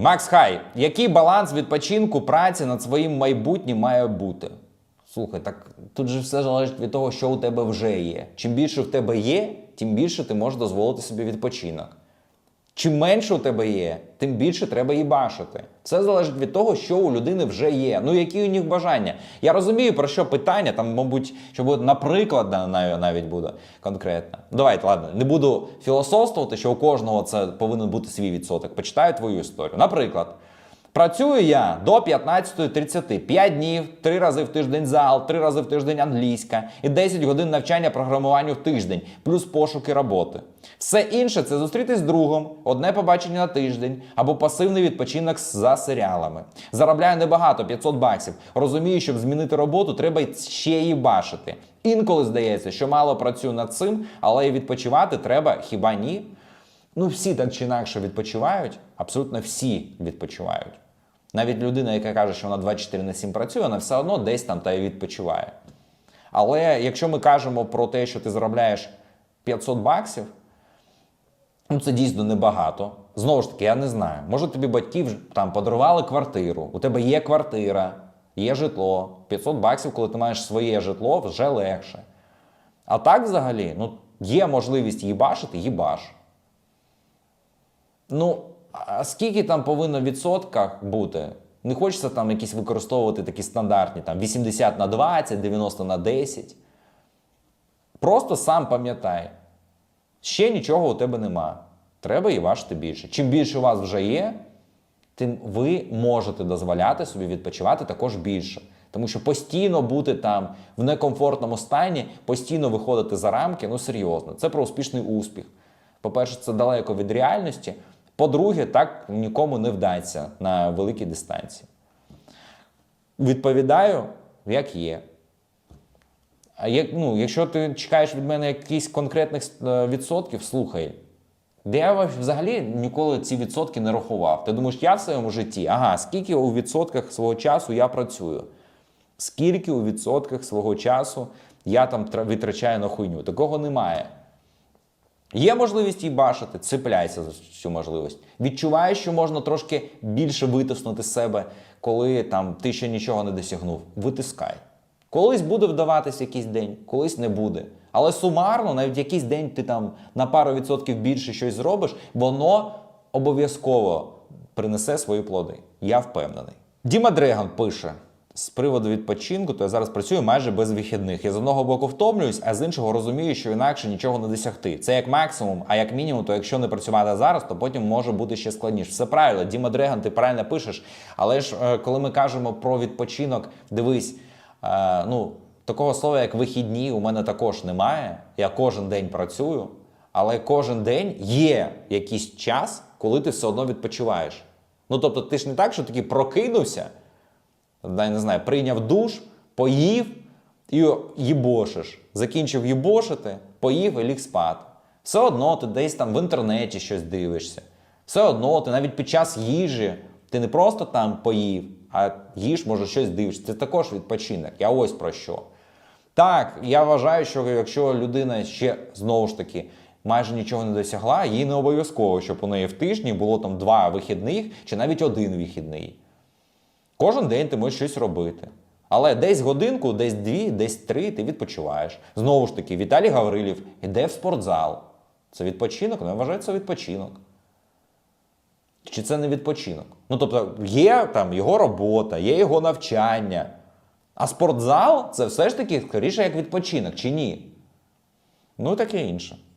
Макс Хай, який баланс відпочинку праці над своїм майбутнім має бути? Слухай, так тут же все залежить від того, що у тебе вже є. Чим більше в тебе є, тим більше ти можеш дозволити собі відпочинок. Чим менше у тебе є, тим більше треба їбашити. Це залежить від того, що у людини вже є. Ну які у них бажання. Я розумію, про що питання, там, мабуть, що буде, наприклад, на- на- навіть буде конкретно. Давайте, ладно, не буду філософствувати, що у кожного це повинен бути свій відсоток. Почитаю твою історію. Наприклад. Працюю я до 15.30, 5 днів, 3 рази в тиждень зал, 3 рази в тиждень англійська і 10 годин навчання програмуванню в тиждень, плюс пошуки роботи. Все інше це зустрітись з другом, одне побачення на тиждень або пасивний відпочинок за серіалами. Заробляю небагато 500 баксів. Розумію, щоб змінити роботу, треба ще її бачити. Інколи здається, що мало працюю над цим, але і відпочивати треба хіба ні? Ну, всі так чи інакше відпочивають, абсолютно всі відпочивають. Навіть людина, яка каже, що вона 24 на 7 працює, вона все одно десь там та й відпочиває. Але якщо ми кажемо про те, що ти заробляєш 500 баксів, ну це дійсно небагато. Знову ж таки, я не знаю. Може тобі батьки там подарували квартиру, у тебе є квартира, є житло. 500 баксів, коли ти маєш своє житло, вже легше. А так взагалі, ну, є можливість їбашити, їбаш. Ну, а скільки там повинно в відсотках бути? Не хочеться там якісь використовувати такі стандартні, там 80 на 20, 90 на 10. Просто сам пам'ятай, ще нічого у тебе нема. Треба і важити більше. Чим більше у вас вже є, тим ви можете дозволяти собі відпочивати також більше. Тому що постійно бути там в некомфортному стані, постійно виходити за рамки, ну серйозно, це про успішний успіх. По-перше, це далеко від реальності. По-друге, так нікому не вдасться на великій дистанції. Відповідаю, як є. А як, ну, якщо ти чекаєш від мене якихось конкретних е, відсотків, слухай. Де я взагалі ніколи ці відсотки не рахував. Ти думаєш, я в своєму житті? Ага, скільки у відсотках свого часу я працюю? Скільки у відсотках свого часу я там витрачаю на хуйню? Такого немає. Є можливість її бачити, цепляйся за цю можливість. Відчуваєш, що можна трошки більше витиснути з себе, коли там ти ще нічого не досягнув. Витискай. Колись буде вдаватися якийсь день, колись не буде. Але сумарно, навіть якийсь день ти там на пару відсотків більше щось зробиш, воно обов'язково принесе свої плоди. Я впевнений. Діма Дреган пише. З приводу відпочинку, то я зараз працюю майже без вихідних. Я з одного боку втомлююсь, а з іншого розумію, що інакше нічого не досягти. Це як максимум, а як мінімум, то якщо не працювати зараз, то потім може бути ще складніше. Все правильно, Діма Дреган, ти правильно пишеш. Але ж е, коли ми кажемо про відпочинок, дивись, е, ну такого слова, як вихідні, у мене також немає. Я кожен день працюю, але кожен день є якийсь час, коли ти все одно відпочиваєш. Ну тобто, ти ж не так, що такий прокинувся я не знаю, прийняв душ, поїв і їбошиш. Закінчив їбошити, поїв і ліг спати. Все одно ти десь там в інтернеті щось дивишся. Все одно ти навіть під час їжі ти не просто там поїв, а їж, може, щось дивишся. Це також відпочинок. Я ось про що. Так, я вважаю, що якщо людина ще знову ж таки майже нічого не досягла, їй не обов'язково, щоб у неї в тижні було там два вихідних чи навіть один вихідний. Кожен день ти можеш щось робити. Але десь годинку, десь дві, десь три ти відпочиваєш. Знову ж таки, Віталій Гаврилів іде в спортзал. Це відпочинок? Ну, я вважаю, це відпочинок. Чи це не відпочинок? Ну, тобто, є там його робота, є його навчання. А спортзал це все ж таки скоріше як відпочинок, чи ні? Ну таке інше.